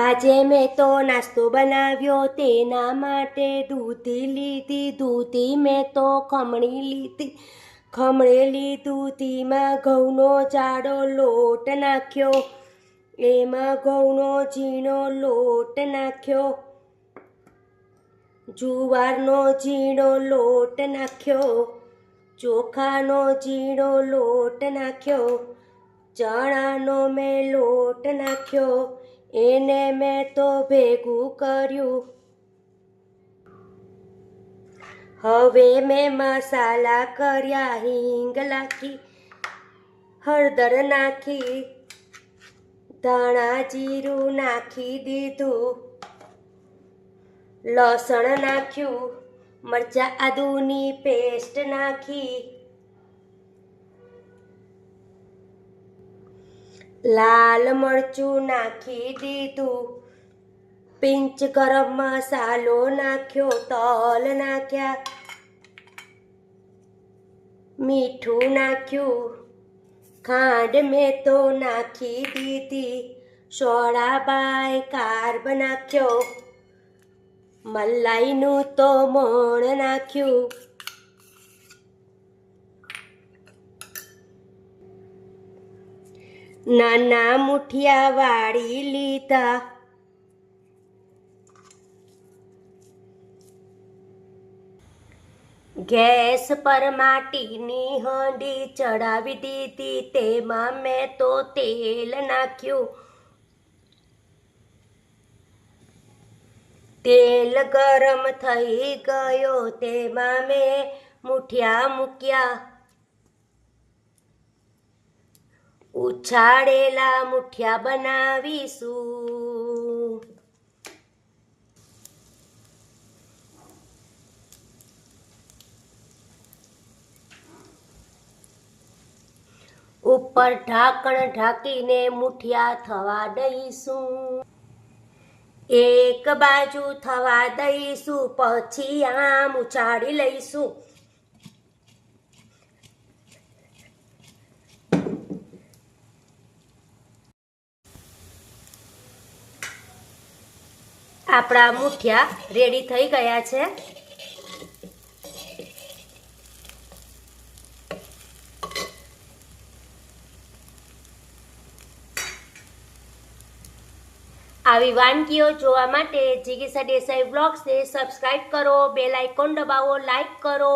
આજે મેં તો નાસ્તો બનાવ્યો તેના માટે દૂધી લીધી, દૂધી મેં તો ખમણી લીધી. ખમણેલી દૂધીમાં ઘઉંનો જાડો લોટ નાખ્યો. એમાં ઘઉંનો ઝીણો લોટ નાખ્યો. જુવારનો ઝીણો લોટ નાખ્યો. ચોખાનો ઝીણો લોટ નાખ્યો. ચણાનો મેં લોટ નાખ્યો. એને મેં તો ભેગું કર્યું. હવે મેં મસાલા કર્યા, હિંગ નાખી હળદર નાખી, ધાણા જીરું નાખી દીધું, લસણ નાખ્યું, મરચા આદુની પેસ્ટ નાખી લાલ મરચું નાખી દીધું. પિંચ ગરમ મસાલો નાખ્યો, તલ નાખ્યા. મીઠું નાખ્યું. ખાંડ મેં તો નાખી દીધી. સોડા બાય કાર્બ નાખ્યો. મલાઈનું તો મોણ નાખ્યું. નાના મુઠિયા વાળી લીધા. ગેસ પર માટીની હાંડી ચડાવી દીધી, તેમાં મેં તો તેલ નાખ્યું. તેલ ગરમ થઈ ગયો, તેમાં મેં મુઠિયા મૂક્યા. ઉછાળેલા મુઠિયા બનાવીશું. ઉપર ઢાંકણ ઢાંકીને મુઠિયા થવા દઈશું. એક બાજુ થવા દઈશું, પછી આમ ઉછાળી લઈશું. આપણા મુઠિયા રેડી થઈ ગયા છે. આવી વાનગીઓ જોવા માટે જીગીસા દેસાઈ બ્લોગ્સને સબસ્ક્રાઈબ કરો બેલ આઇકોન દબાવો લાઈક કરો.